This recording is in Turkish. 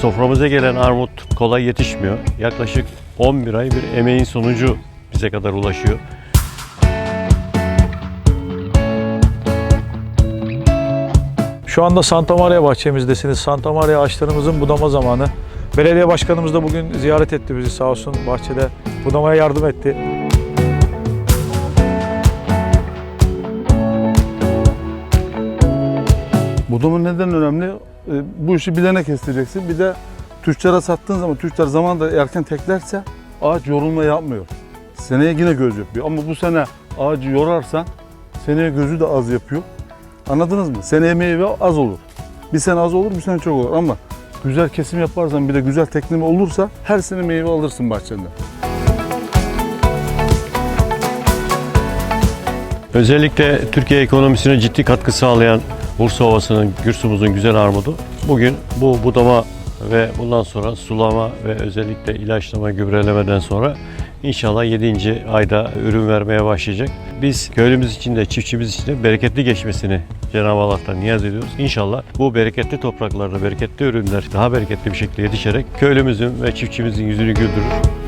Soframıza gelen armut kolay yetişmiyor. Yaklaşık 11 ay bir emeğin sonucu bize kadar ulaşıyor. Şu anda Santa Maria bahçemizdesiniz. Santa Maria ağaçlarımızın budama zamanı. Belediye başkanımız da bugün ziyaret etti bizi sağ olsun bahçede budamaya yardım etti. Budama neden önemli? Ee, Bu işi bilene kestireceksin. Bir de tüccara sattığın zaman tüccar zamanında erken teklerse ağaç yorulma yapmıyor. Seneye yine göz yapıyor. Ama bu sene ağacı yorarsan seneye gözü de az yapıyor. Anladınız mı? Seneye meyve az olur. Bir sene az olur, bir sene çok olur. Ama güzel kesim yaparsan bir de güzel tekleme olursa her sene meyve alırsın bahçende. Özellikle Türkiye ekonomisine ciddi katkı sağlayan Bursa Ovası'nın, Gürsümüz'ün güzel armudu bugün bu budama ve bundan sonra sulama ve özellikle ilaçlama, gübrelemeden sonra inşallah 7. ayda ürün vermeye başlayacak. Biz köylümüz için de çiftçimiz için de bereketli geçmesini Cenab-ı Allah'tan niyaz ediyoruz. İnşallah bu bereketli topraklarda bereketli ürünler daha bereketli bir şekilde yetişerek köylümüzün ve çiftçimizin yüzünü güldürür.